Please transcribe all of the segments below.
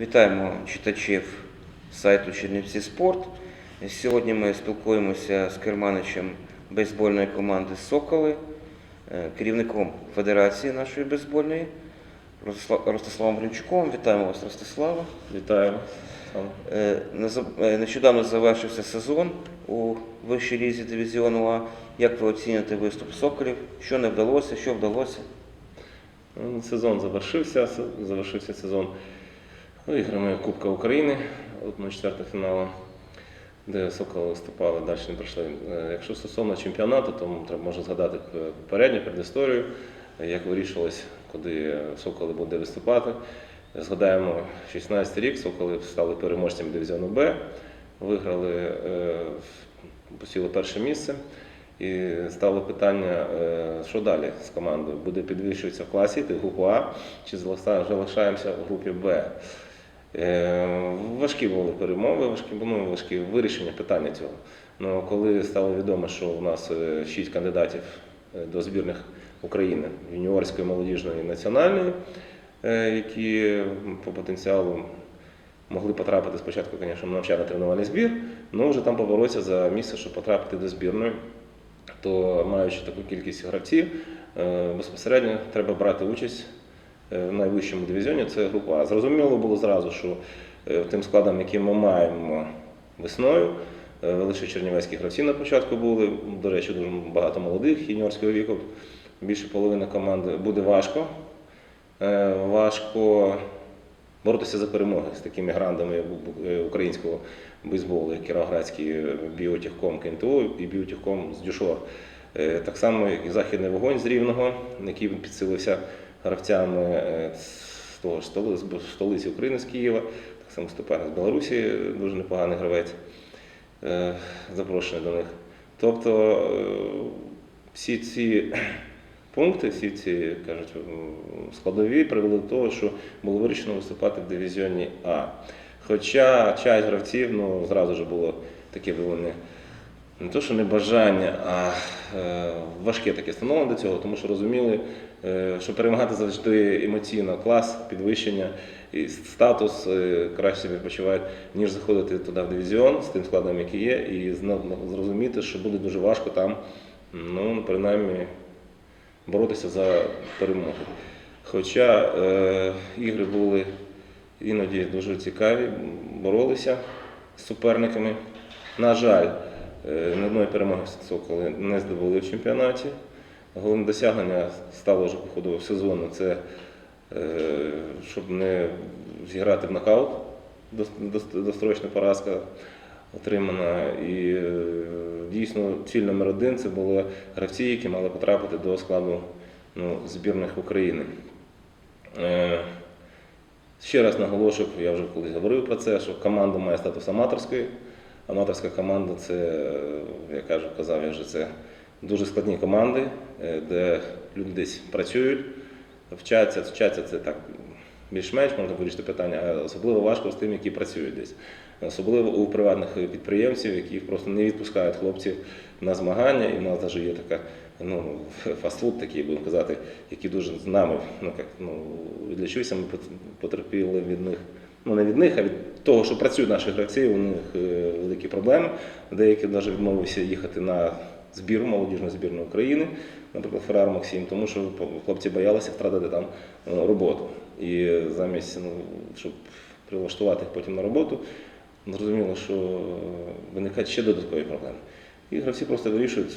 Вітаємо читачів сайту Чернівці Спорт. Сьогодні ми спілкуємося з керманичем бейсбольної команди Соколи, е, керівником Федерації нашої бейсбольної Ростислав- Ростиславом Гринчуком. Вітаємо вас, Ростислава. Вітаю. Е, е, Нещодавно завершився сезон у вищій лізі дивізіону А. Як ви оцінюєте виступ Соколів? Що не вдалося, що вдалося? Ну, Сезон завершився. Завершився сезон іграми Кубка України, 1-4 фіналу, де Соколи виступали, далі не пройшли. Е, Якщо стосовно чемпіонату, то треба можна згадати попередню передісторію, е, як вирішилось, куди Соколи буде виступати. Згадаємо 16 рік, Соколи стали переможцями дивізіону Б, виграли, е, посіли перше місце. І стало питання, що далі з командою? Буде підвищуватися в класі, ти групу А, чи залишаємося в групі Б? Е, Важкі були перемови, важкі, ну, важкі вирішення питання цього. Ну, коли стало відомо, що у нас е, шість кандидатів е, до збірних України юніорської, молодіжної і національної, які по потенціалу могли потрапити спочатку, звісно, на навчально-тренувальний збір, але вже там поборотися за місце, щоб потрапити до збірної то маючи таку кількість гравців, безпосередньо треба брати участь в найвищому дивізіоні, це група А. Зрозуміло було зразу, що е, тим складом, який ми маємо весною, е, лише чернівецькі гравці на початку були. До речі, дуже багато молодих юніорського віку, більше половини команди буде важко. Е, Важко боротися за перемоги з такими грандами е, українського бейсболу, як Кіровоградський е, біотехком КНТУ і біотехком з Дюшор. Е, Так само, як і Західний вогонь з Рівного, який підсилився гравцями е, з того ж столиці України з Києва, так само Степан з Білорусі, е, дуже непоганий гравець, е, запрошений до них. Тобто е, всі ці пункти, всі ці кажуть, складові привели до того, що було вирішено виступати в дивізіоні А. Хоча часть гравців ну, зразу ж було таке доволі не то, що не бажання, а е, важке таке становлення до цього, тому що розуміли, е, що перемагати завжди емоційно клас, підвищення і статус е, краще себе почувають, ніж заходити туди в дивізіон з тим складом, який є, і зрозуміти, що буде дуже важко там, ну, принаймні, боротися за перемогу. Хоча е, ігри були іноді дуже цікаві, боролися з суперниками. На жаль, е, ні одної перемоги Соколи не здобули в чемпіонаті. Головне досягнення стало вже по ходу сезону це е, щоб не зіграти в нокаут, дос- дос- досрочна поразка отримана. І е, дійсно ціль номер один це були гравці, які мали потрапити до складу ну, збірних України. Е, Ще раз наголошую, я вже колись говорив про це, що команда має статус аматорської. Аматорська команда це, я кажу, казав я вже, це дуже складні команди, е, де люди десь працюють, вчаться, вчаться це так більш-менш можна вирішити питання, а особливо важко з тим, які працюють десь. Особливо у приватних підприємців, які просто не відпускають хлопців на змагання, і в нас навіть є така ну, фастфуд такий, будемо казати, які дуже з нами, ну як ну відлічуся, ми потерпіли від них. Ну не від них, а від того, що працюють наші гравці, у них е, великі проблеми. Деякі навіть відмовилися їхати на збір, молодіжну збірну України, наприклад, Феррар Максим, тому що хлопці боялися втратити там е, роботу. І замість, ну, щоб прилаштувати їх потім на роботу, зрозуміло, що е, виникають ще додаткові проблеми. І гравці просто вирішують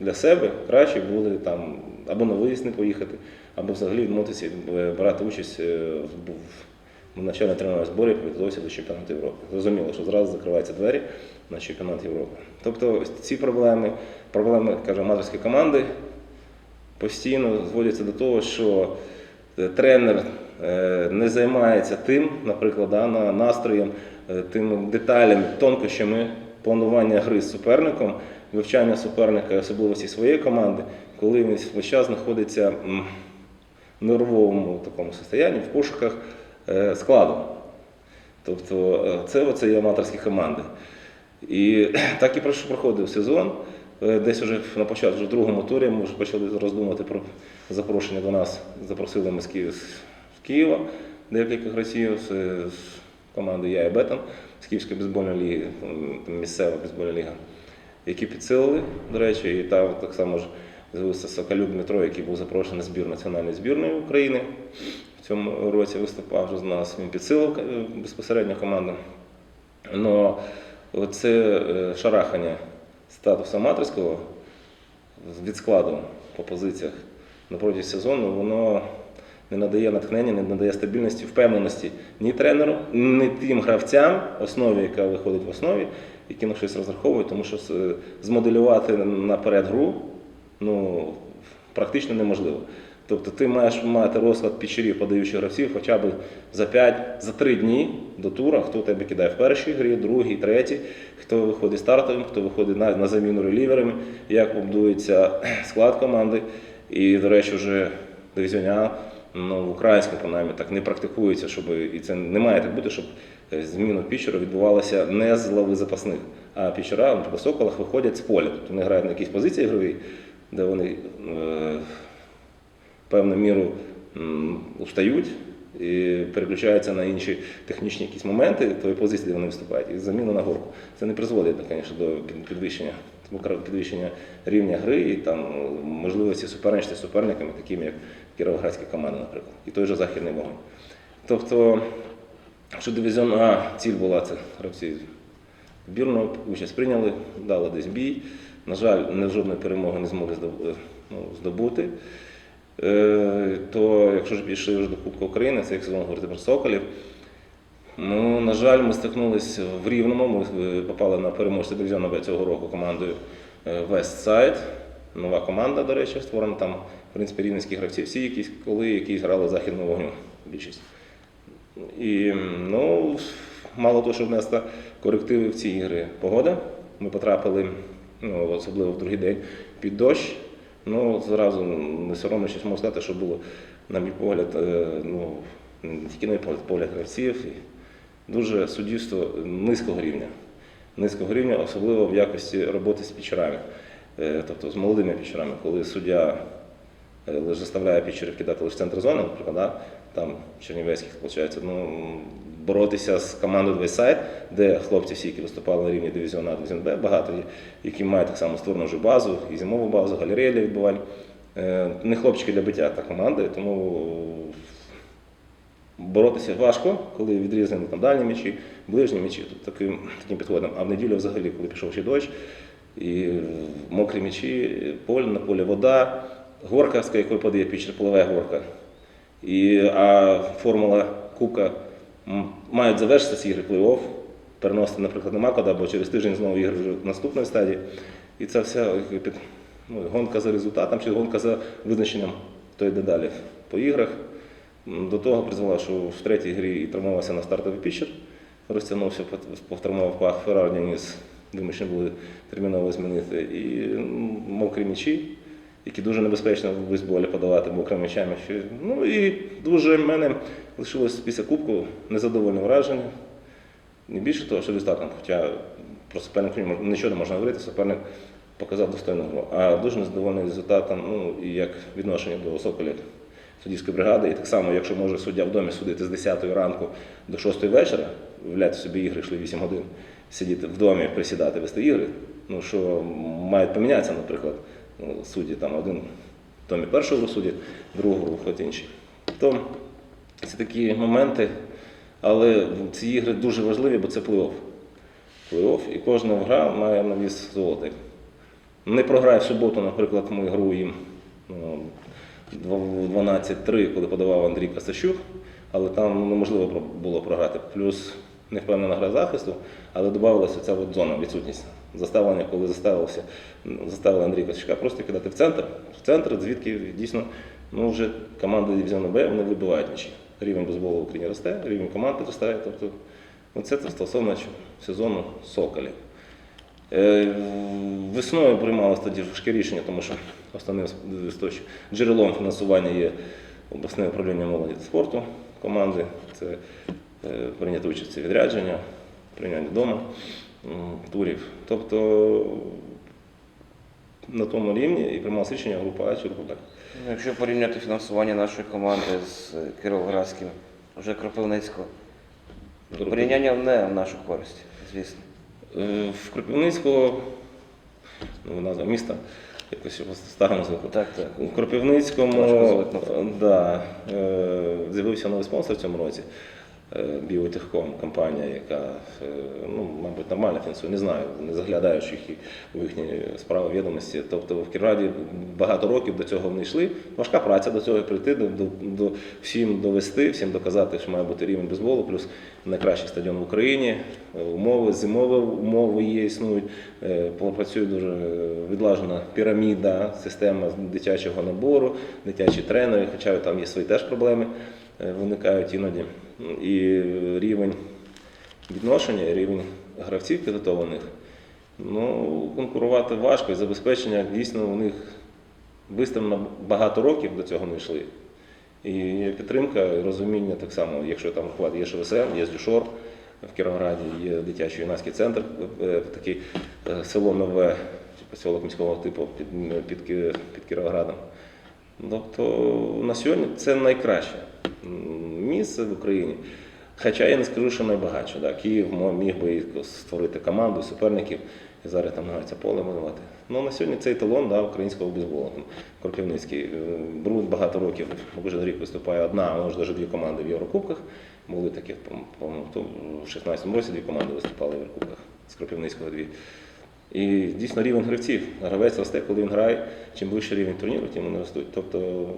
для себе краще були там або на виїзд не поїхати, або взагалі відмовитися е, брати участь в в навчально-тренувальному зборі підготуватися до чемпіонату Європи. Зрозуміло, що зразу закриваються двері на чемпіонат Європи. Тобто ці проблеми, проблеми, кажу, аматорської команди постійно зводяться до того, що е, тренер е, не займається тим, наприклад, да, на- настроєм, е, тими деталями, тонкощами планування гри з суперником, вивчання суперника особливості своєї команди, коли він весь час знаходиться в нервовому такому состоянні, в пошуках складу. Тобто це є аматорські команди. І так і проходив сезон. Е, Десь вже на початку, вже в другому турі ми вже почали роздумувати про запрошення до нас. Запросили ми з Києва декілька гравців з, з команди Я і Бетон з Київської бейсбольної ліги, місцева бейсбольна ліга, які підсилили, до речі, і там так само ж з'явився Соколюк Дмитро, який був запрошений на збір національної збірної України. В цьому році виступав вже з нас. Він підсилив е, безпосередньо команду. Но це е, шарахання статусу аматорського від складу по позиціях протязі сезону, воно не надає натхнення, не надає стабільності, впевненості ні тренеру, ні тим гравцям, основі, яка виходить в основі, які на щось розраховують, тому що змоделювати наперед гру ну, практично неможливо. Тобто ти маєш мати розклад пічерів, подаючих гравців хоча б за 5, за 3 дні до тура, хто тебе кидає в першій грі, другій, третій, хто виходить стартовим, хто виходить на, на заміну реліверами, як будується склад команди. І, до речі, вже дивізіоні А, ну, в українському принаймні так не практикується, щоб і це не має так бути, щоб е, зміна пічера відбувалася не з лави запасних, а пічера, в соколах виходять з поля. Тобто вони грають на якійсь позиції ігровій, де вони е, певну міру устають і переключаються на інші технічні якісь моменти тої позиції, де вони виступають, і заміну на горку. Це не призводить, звісно, до підвищення, підвищення рівня гри і там е, можливості суперничати суперниками, такими як кіровоградська команда, наприклад, і той же західний вогонь. Тобто, що дивізіон А ціль була це гравці збірну участь прийняли, дали десь бій. На жаль, жодної перемоги не змогли здоб- ну, здобути. Е, То якщо ж пішли вже до Кубка України, це як сезон говорити про Соколів. Ну, на жаль, ми стикнулися в Рівному. Ми е, попали на переможця дивізіону Б цього року командою Westside. Нова команда, до речі, створена там, в принципі, рівненські гравці. Всі якісь коли якісь грали західного вогню більшість. І ну, мало того, що внесла корективи в ці ігри погода. Ми потрапили, ну, особливо в другий день, під дощ. Ну, зразу не соромлячись, можу сказати, що було, на мій погляд, е, ну, не тільки на мій погляд, погляд гравців, і дуже суддівство низького рівня. Низького рівня, особливо в якості роботи з пічерами, Е, тобто з молодими пічерами, коли суддя е, лише заставляє пічерів кидати лише центр зони, наприклад, там Чернівецьких, виходить, ну, боротися з командою Вейсайд, де хлопці всі, які виступали на рівні дивізіону А, дивізіон Б, багато які мають так само створену вже базу, і зимову базу, галерея для відбувань. Е, Не хлопчики для биття та команди, тому боротися важко, коли відрізані там дальні м'ячі, ближні м'ячі, таким, таким підходом. А в неділю взагалі, коли пішов ще дощ, і мокрі м'ячі, поле на полі вода, горка, з якої подає пічер, полова горка. І, а формула Кубка мають завершитися ігри плей-офф, переносити, наприклад, нема куди, бо через тиждень знову ігри вже в наступної стадії. І це вся е, ну, гонка за результатом чи гонка за визначенням, хто йде далі по іграх. До того призвела, що в третій грі і травмувався на стартовий пічер, розтягнувся, повтравмував пах Феррар Деніс, вимушені були терміново змінити. І мокрі м'ячі, які дуже небезпечно в бейсболі подавати мокрими м'ячами. Ну і дуже мене лишилось після кубку незадовольне враження. Не більше того, що результатом, хоча про суперника нічого не можна говорити, суперник показав достойну гру. А дуже незадоволений результатом, ну і як відношення до Соколів суддівської бригади. І так само, якщо може суддя в домі судити з 10 ранку до 6 вечора, виявляти собі ігри, йшли 8 годин, сидіти в домі, присідати, вести ігри, ну що мають помінятися, наприклад, ну, судді там один в домі першу гру судять, другу виходить інший. То це такі моменти, але ці ігри дуже важливі, бо це плей-офф. Плей-офф, і кожна гра має на віс золотий. Не програє в суботу, наприклад, ми гру їм ну, 12-3, коли подавав Андрій Касащук, але там неможливо було програти. Плюс не впевнена гра захисту, але додавалася ця от зона, відсутність. Заставлення, коли заставився, заставили Андрія Касащука просто кидати в центр, в центр, звідки дійсно ну, вже команди дивізіону Б вони вибивають м'ячі. Рівень бейсболу в Україні росте, рівень команд підростає. Тобто, ну, це стосовно сезону Соколів. Е, Весною приймалося тоді важке рішення, тому що основним джерелом фінансування є обласне управління молоді та спорту команди. Це е, прийняти участь відрядження, прийняття вдома, турів. Тобто на тому рівні і приймалося рішення група А чи група Б. Ну, Якщо порівняти фінансування нашої команди з е, Кіровоградським вже Кропивницького. то Порівняння не в нашу користь, звісно. Е, В Кропивницького, ну, назва міста, якось його старому звуку. Так, так. У Кропивницькому Важко звикнути. е, да, е, з'явився новий спонсор в цьому році. Е, Біотехком, компанія, яка е, ну, мабуть нормально фінансує, не знаю, не заглядаючи їх у їхні справи відомості. Тобто в Кірраді багато років до цього не йшли. Важка праця до цього прийти, до, до, до всім довести, всім доказати, що має бути рівень бейсболу, плюс найкращий стадіон в Україні, е, умови, зимові умови є, існують. Працює дуже відлажена піраміда, система дитячого набору, дитячі тренери, хоча там є свої теж проблеми, виникають іноді. Ну, І рівень відношення, і рівень гравців підготовлених. Ну, конкурувати важко, і забезпечення дійсно у них виставлено багато років до цього не йшли. І підтримка, і розуміння так само, якщо там рахувати, є ШВСМ, є Дюшор в Кіровограді, є дитячий юнацький центр, е, такий е, село нове, поселок міського типу під, під, під Кіровоградом. Тобто на сьогодні це найкраще місце в Україні. Хоча я не скажу, що найбагатше. Да. Київ міг би створити команду суперників і зараз там намагаються поле малювати. Ну на сьогодні це еталон да, українського бейсболу. Там, Кропивницький. Е, багато років, кожен рік виступає одна, а може навіть дві команди в Єврокубках. Були такі, по- по-моєму, в 16-му році дві команди виступали в Єврокубках з Кропивницького дві. І дійсно рівень гравців. Гравець росте, коли він грає. Чим вищий рівень турніру, тим вони ростуть. Тобто,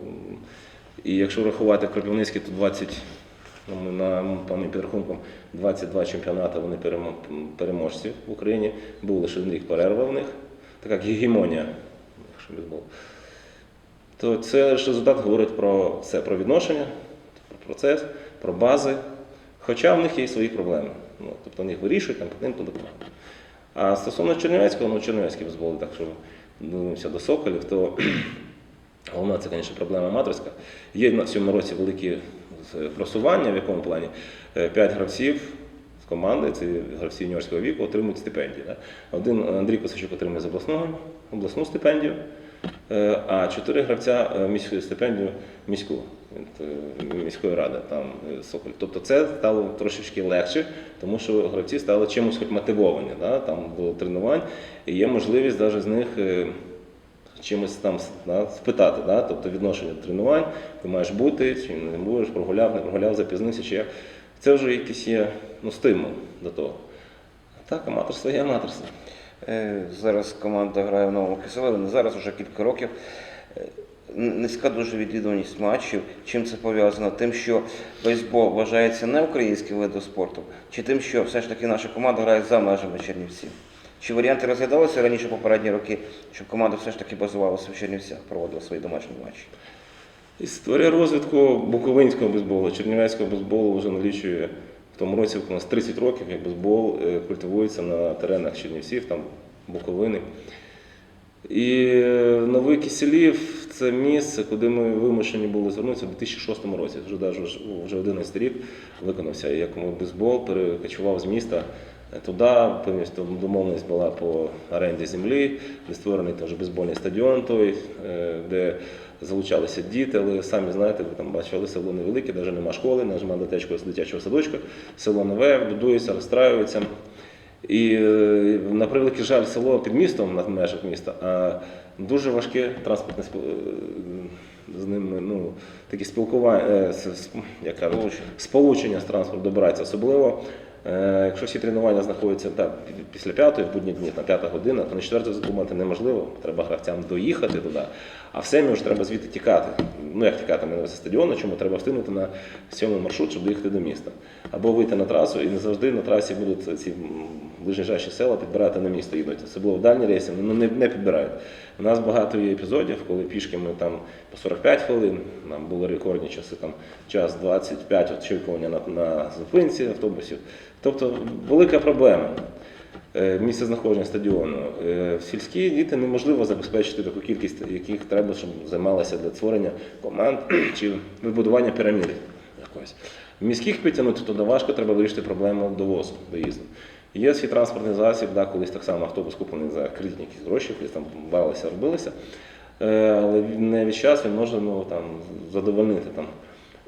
і якщо рахувати Кропивницький, то 20, ну, на по моїм підрахункам, 22 чемпіонати вони переможці в Україні. Був лише рік перерва в них, така як гегемонія, якщо бейсбол. То це ж результат говорить про все, про відношення, про процес, про бази. Хоча в них є свої проблеми. Ну, тобто вони їх вирішують, там, ним то допомагають. А стосовно Чернівецького, ну Чернівецький бейсбол, так що дивимося до Соколів, то головна це, звісно, проблема аматорська. Є на цьому році великі е, просування, в якому плані Е, п'ять гравців команди, це гравці юніорського віку, отримують стипендії. Да? Один Андрій Косачук отримує з обласного, обласну стипендію, е, а чотири гравця е, міську стипендію міську е, міської ради там е, Соколь. Тобто це стало трошечки легше, тому що гравці стали чимось хоч мотивовані. Да? Там було тренувань, і є можливість навіть з них. е, Чимось там да, спитати, да? тобто відношення до тренувань, ти маєш бути, чи не будеш, прогуляв, не прогуляв, запізнився, чи як. Це вже якийсь є ну, стимул до того. А так, аматорство є аматорство. Е, Зараз команда грає в новому Киселеві, не зараз вже кілька років. Низька дуже відвідуваність матчів. Чим це пов'язано? Тим, що бейсбол вважається не українським видом спорту, чи тим, що все ж таки наша команда грає за межами Чернівців? Чи варіанти розглядалися раніше попередні роки, щоб команда все ж таки базувалася в Чернівцях, проводила свої домашні матчі? Історія розвитку буковинського бейсболу, чернівецького бейсболу вже налічує в тому році у нас 30 років, як бейсбол е, культивується на теренах Чернівців, там Буковини. І е, Новий Киселів це місце, куди ми вимушені були звернутися в 2006 році. Вже вже 11 рік виконався, як бейсбол перекочував з міста туди. Повністю домовленість була по оренді землі, де створений теж бейсбольний стадіон, той, е, де залучалися діти, але самі знаєте, ви там бачили село невелике, навіть нема школи, нема дитячого, дитячого садочка, село нове, будується, розстраюється. І е, на превеликий жаль, село під містом на межах міста, а дуже важке транспортне е, з ними, ну, такі спілкування, е, як кажуть, Сполучення. з транспортом добирається. Особливо, якщо всі тренування знаходяться так, після п'ятої, в будні дні, на п'ята година, то на четверту задумати неможливо. Треба гравцям доїхати туди, а в семі вже треба звідти тікати. Ну як тікати, не на стадіону, чому треба встигнути на сьомий маршрут, щоб доїхати до міста. Або вийти на трасу, і не завжди на трасі будуть ці м, ближайші села підбирати на місто їдуть. Особливо в дальні рейси, ну не, не підбирають. У нас багато є епізодів, коли пішки ми там по 45 хвилин, нам були рекордні часи, там час 25 очікування на, на зупинці автобусів. Тобто велика проблема. Е, Місце знаходження стадіону. Е, В сільські діти неможливо забезпечити таку кількість, яких треба, щоб займалися для створення команд чи вибудування піраміди якоїсь. В міських підтягнути туди важко, треба вирішити проблему довозу, доїзду. Є свій транспортний засіб, да, колись так само автобус куплений за кредитні якісь гроші, колись там бавилися, робилися. Е, Але не весь час він може ну, там, задовольнити там,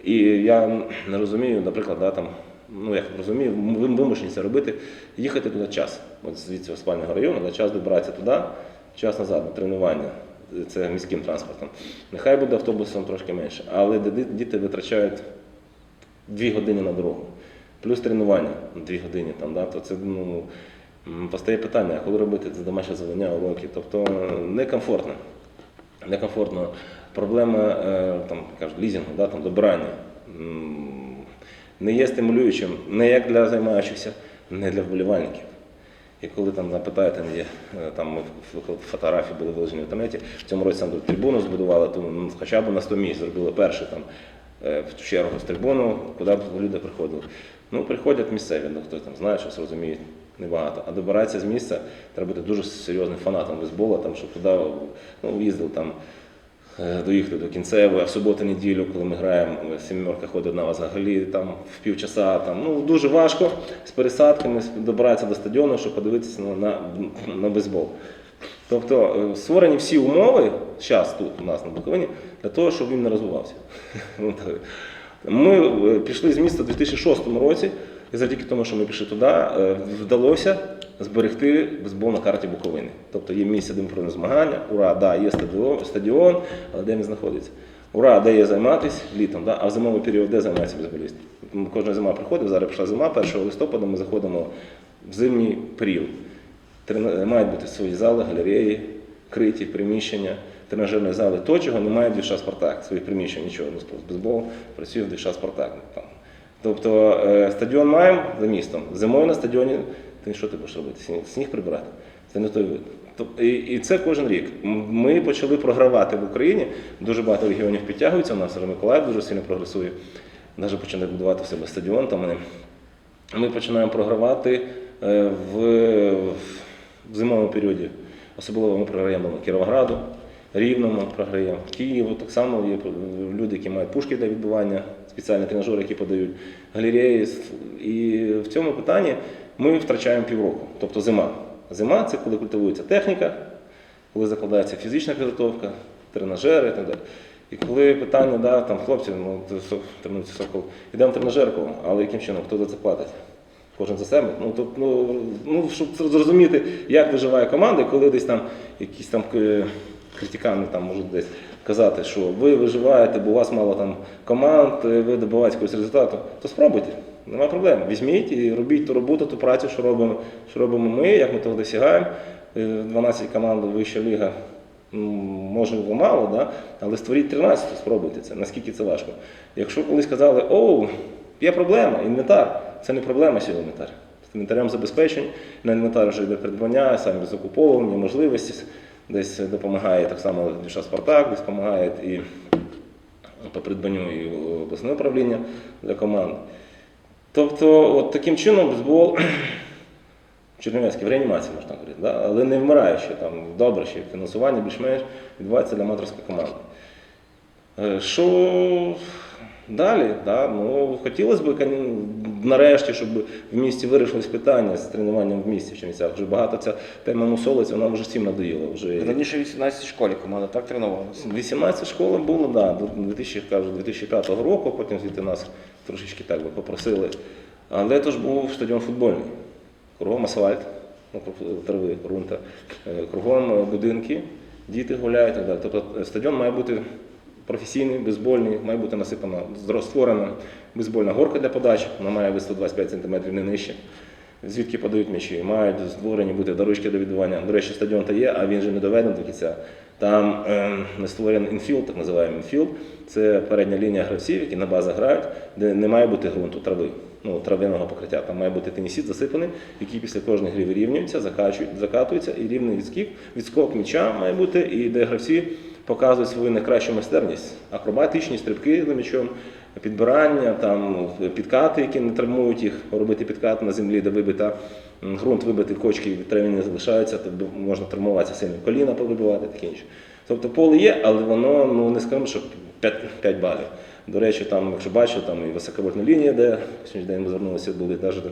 І я не розумію, наприклад, да, там, ну як розумію, ви вимушені це робити, їхати туди час. От звідси спального району, да, час добиратися туди, час назад на тренування. Це міським транспортом. Нехай буде автобусом трошки менше, але діти витрачають дві години на дорогу, плюс тренування на дві години, там, да, то це ну, постає питання, коли робити це домашнє завдання, уроки. Тобто е, некомфортно. Некомфортно. Проблема е, там, кажуть, лізінгу, да, там, добирання. Не є стимулюючим не як для займаючихся, не для вболівальників. І коли там запитаєте, є, е, там фотографії були виложені в інтернеті, в цьому році там трибуну збудували, то ну, хоча б на 100 місць зробили перший там е, в чергу з трибуну, куди б люди приходили. Ну, приходять місцеві, ну, хто там знає, щось розуміє, небагато. А добиратися з місця треба бути дуже серйозним фанатом бейсбола, там, щоб туди ну, їздив там. Е, Доїхати до кінцевої, а в суботу-неділю, коли ми граємо, е, сімерка ходить на вас взагалі там в півчаса. Там, ну, дуже важко з пересадками добиратися до стадіону, щоб подивитися на, на, на бейсбол. Тобто е, створені всі умови зараз тут у нас на Буковині для того, щоб він не розвивався. Ну. Ми пішли з міста у 2006 році, і завдяки тому, що ми пішли туди, е, вдалося зберегти бейсбол на карті Буковини. Тобто є місце, де ми проводимо змагання, ура, да, є стадіон, стадіон, але де він знаходиться? Ура, де є займатися літом, да? а в зимовий період де займається бейсболіст? Кожна зима приходить, зараз пішла зима, 1 листопада ми заходимо в зимній період. Мають бути свої зали, галереї, криті приміщення, тренажерні зали. То, чого немає в Спартак, своїх приміщень, нічого, ну, бейсбол працює в Дюша Спартак. Тобто е, стадіон маємо за містом. Зимою на стадіоні ти що ти будеш робити? Сніг, сніг прибирати. Це не той вид. І, це кожен рік. Ми почали програвати в Україні. Дуже багато регіонів підтягуються. У нас Миколаїв дуже сильно прогресує. Навіть почали будувати в себе стадіон. Там вони ми починаємо програвати е, в, в зимовому періоді. Особливо ми програємо Кіровограду, Рівному програємо, Києву. Так само є люди, які мають пушки для відбивання, спеціальні тренажери, які подають, галереї. І в цьому питанні ми втрачаємо півроку, тобто зима. Зима це коли культивується техніка, коли закладається фізична підготовка, тренажери і так далі. І коли питання, да, там хлопці, ну ти тренується сокол, йдемо в тренажерку, але яким чином, хто за це платить? Кожен за себе. Ну, то, ну, ну, щоб зрозуміти, як виживає команда, коли десь там якісь там е, там можуть десь казати, що ви виживаєте, бо у вас мало там команд, е, ви добиваєте якогось результату, то спробуйте. Нема проблем. Візьміть і робіть ту роботу, ту працю, що робимо, що робимо ми, як ми того досягаємо. Е, 12 команд вища ліга. м, Можливо, мало, да? але створіть 13, спробуйте це, наскільки це важко. Якщо колись казали, о, є проблема, інвентар, це не проблема сьогодні інвентар. З інвентарем забезпечень, на інвентар вже йде придбання, самі закуповування, можливості, десь допомагає так само Дюша Спартак, десь допомагає і по придбанню і обласне управління для команд. Тобто, от таким чином бейсбол Чернівецький в реанімації можна говорити, да? але не вмирає ще там добре, ще фінансування більш-менш відбувається для аматорської команди. Е, Що далі? Да? Ну, хотілося б нарешті, щоб в місті вирішилось питання з тренуванням в місті в Чернівцях. Вже багато ця тема мусолиться, вона вже всім надоїла. Вже Раніше 18 школі команда так тренувалася. 18 школа було, да, до 2000, кажу, 2005 року, потім звідти нас трошечки так би попросили. Але то ж був стадіон футбольний. Кругом асфальт, ну, трави, ґрунта, е, кругом е, будинки, діти гуляють і так далі. Тобто е, стадіон має бути професійний, бейсбольний, має бути насипана, створена бейсбольна горка для подачі, вона має бути 125 см не нижче. Звідки подають м'ячі, мають створені бути дорожки до відбивання. До речі, стадіон то є, а він же не доведений до кінця. Там е, не створений інфілд, так називаємо інфілд. Це передня лінія гравців, які на базах грають, де не має бути ґрунту, трави, ну, трав'яного покриття. Там має бути тенісіт засипаний, який після кожної гри вирівнюється, закачують, закатується, і рівний відскок, відскок м'яча має бути, і де гравці показують свою найкращу майстерність, акробатичні стрибки за м'ячом, підбирання, там, підкати, які не травмують їх, робити підкат на землі, де вибита ґрунт, вибитий кочки від траві не залишаються, то можна травмуватися сильно, коліна повибивати, таке інше. Тобто поле є, але воно ну, не скажемо, що 5, 5 балів. До речі, там, якщо бачив, там і високовольтна лінія, де сьогодні день ми звернулися, були навіть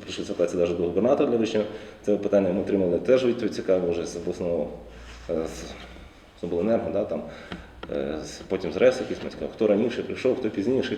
прийшли навіть до губернатора для вищого. Це питання ми отримали теж відповідь цікаво вже з обласного з з обленерго, да, там. е, потім з Реса Кісманського, хто раніше прийшов, хто пізніше.